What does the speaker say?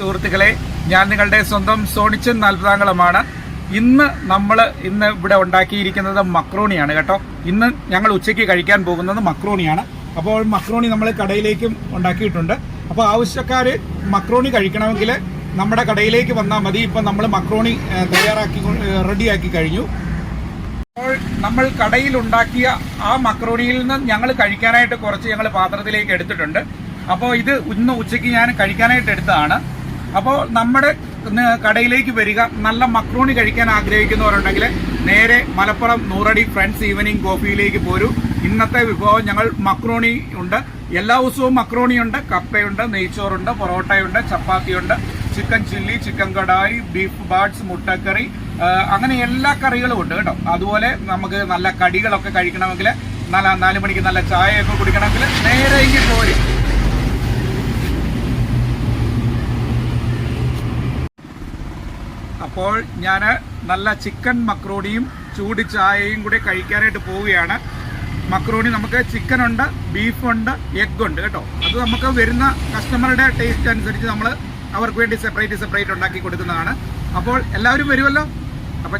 സുഹൃത്തുക്കളെ ഞാൻ നിങ്ങളുടെ സ്വന്തം സോണിച്ചൻ നാൽപ്പതാങ്കളമാണ് ഇന്ന് നമ്മൾ ഇന്ന് ഇവിടെ ഉണ്ടാക്കിയിരിക്കുന്നത് മക്രോണിയാണ് കേട്ടോ. ഇന്ന് ഞങ്ങൾ ഉച്ചയ്ക്ക് കഴിക്കാൻ പോകുന്നത് മക്രോണിയാണ്. അപ്പോൾ മക്രോണി നമ്മൾ കടയിലേക്കും ഉണ്ടാക്കിയിട്ടുണ്ട്. അപ്പോൾ ആവശ്യക്കാർ മക്രോണി കഴിക്കണമെങ്കിൽ നമ്മുടെ കടയിലേക്ക് വന്നാൽ മതി. ഇപ്പം നമ്മൾ മക്രോണി തയ്യാറാക്കി റെഡിയാക്കി കഴിഞ്ഞു. അപ്പോൾ നമ്മൾ കടയിൽ ഉണ്ടാക്കിയ ആ മക്രോണിയിൽ നിന്ന് ഞങ്ങൾ കഴിക്കാനായിട്ട് കുറച്ച് ഞങ്ങൾ പാത്രത്തിലേക്ക് എടുത്തിട്ടുണ്ട്. അപ്പോൾ ഇത് ഇന്ന് ഉച്ചയ്ക്ക് ഞാൻ കഴിക്കാനായിട്ട് എടുത്തതാണ്. അപ്പോൾ നമ്മുടെ കടയിലേക്ക് വരിക നല്ല മക്രോണി കഴിക്കാൻ ആഗ്രഹിക്കുന്നവരുണ്ടെങ്കിൽ നേരെ മലപ്പുറം നൂറടി ഫ്രണ്ട്സ് ഈവനിങ് കോഫിയിലേക്ക് പോരൂ. ഇന്നത്തെ വിഭവം ഞങ്ങൾ മക്രോണി ഉണ്ട്. എല്ലാ ദിവസവും മക്രോണി ഉണ്ട്. കപ്പയുണ്ട് നെയ്ച്ചോറുണ്ട് പൊറോട്ടയുണ്ട് ചപ്പാത്തിയുണ്ട്. Chicken chilli chicken kadai beef ബാഡ്സ് മുട്ടക്കറി അങ്ങനെ എല്ലാ കറികളും ഉണ്ട് കേട്ടോ. അതുപോലെ നമുക്ക് നല്ല കടികളൊക്കെ കഴിക്കണമെങ്കിൽ നല്ല നാല് മണിക്ക് നല്ല ചായയൊക്കെ കുടിക്കണമെങ്കിൽ നേരെ ഇങ്ങനെ പോരും അപ്പോൾ ഞാൻ നല്ല ചിക്കൻ മക്രോണിയും ചൂട് ചായയും കൂടി കഴിക്കാനായിട്ട് പോവുകയാണ്. മക്രോണി നമുക്ക് ചിക്കൻ ഉണ്ട് ബീഫ് ഉണ്ട് എഗ് ഉണ്ട് കേട്ടോ. അത് നമുക്ക് വരുന്ന കസ്റ്റമറുടെ ടേസ്റ്റ് അനുസരിച്ച് നമ്മൾ അവർക്ക് വേണ്ടി സെപ്പറേറ്റ് സെപ്പറേറ്റ് ഉണ്ടാക്കി കൊടുക്കുന്നതാണ്. അപ്പോൾ എല്ലാവരും വരുമല്ലോ? അപ്പം